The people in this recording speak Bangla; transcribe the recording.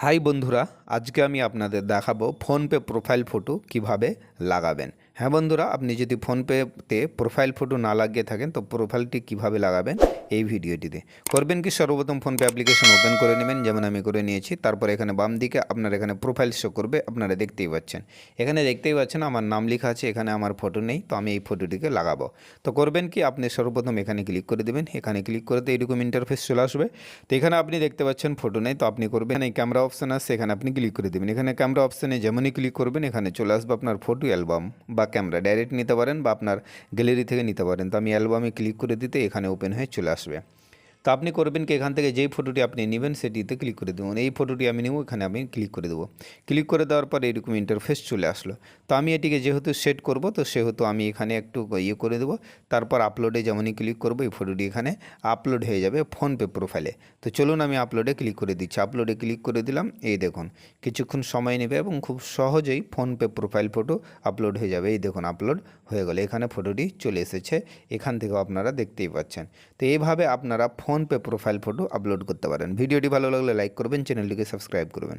হাই বন্ধুরা আজকে আমি আপনাদের দেখাবো ফোনপে প্রোফাইল ফটো কীভাবে লাগাবেন। হ্যাঁ বন্ধুরা, আপনি যদি ফোনপেতে প্রোফাইল ফটো না লাগিয়ে থাকেন, তো প্রোফাইলটি কীভাবে লাগাবেন এই ভিডিওটিতে। করবেন কি, সর্বপ্রথম ফোনপে অ্যাপ্লিকেশন ওপেন করে নেবেন, যেমন আমি করে নিয়েছি। তারপর এখানে বাম দিকে আপনার এখানে প্রোফাইল শো করবে, আপনারা দেখতেই পাচ্ছেন। এখানে দেখতেই পাচ্ছেন আমার নাম লেখা আছে, এখানে আমার ফটো নেই, তো আমি এই ফটোটিকে লাগাবো। তো করবেন কি, আপনি সর্বপ্রথম এখানে ক্লিক করে দেবেন। এখানে ক্লিক করতে এরকম ইন্টারফেস চলে আসবে। তো এখানে আপনি দেখতে পাচ্ছেন ফটো নেই, তো আপনি করবেন এই ক্যামেরা অপশান আছে, এখানে আপনি ক্লিক করে দেবেন। এখানে ক্যামেরা অপশানে যেমনই ক্লিক করবেন, এখানে চলে আসবে আপনার ফটো অ্যালবাম বা ক্যামেরা ডাইরেক্ট নিতে পারেন বা আপনার গ্যালারি থেকে নিতে পারেন। তো আমি অ্যালবামে ক্লিক করে দিতে এখানে ওপেন হয়ে চলে আসবে। তো আপনি করবেন কি? এখান থেকে যেই ফটোটি আপনি নেবেন সেটিতে ক্লিক করে দেবেন এই ফটোটি আমি নেব, এখানে আমি ক্লিক করে দেবো। ক্লিক করে দেওয়ার পর এরকম ইন্টারফেস চলে আসলো। তো আমি এটিকে যেহেতু সেট করব, তো সেহেতু আমি এখানে একটু ইয়ে করে দেবো। তারপর আপলোডে যেমনই ক্লিক করব, এই ফটোটি এখানে আপলোড হয়ে যাবে ফোনপে প্রোফাইলে তো চলুন আমি আপলোডে ক্লিক করে দিচ্ছি। আপলোডে ক্লিক করে দিলাম, এই দেখুন, কিছুক্ষণ সময় নেবে এবং খুব সহজেই ফোনপে প্রোফাইল ফটো আপলোড হয়ে যাবে। এই দেখুন আপলোড হয়ে গেলো। এখানে ফটোটি চলে এসেছে। এখান থেকেও আপনারা দেখতেই পাচ্ছেন। তো এইভাবে আপনারা ফোনপে প্রোফাইল ফটো আপলোড করতে পারেন। ভিডিওটি ভালো লাগলে লাইক করবেন চ্যানেলটিকে সাবস্ক্রাইব করবেন।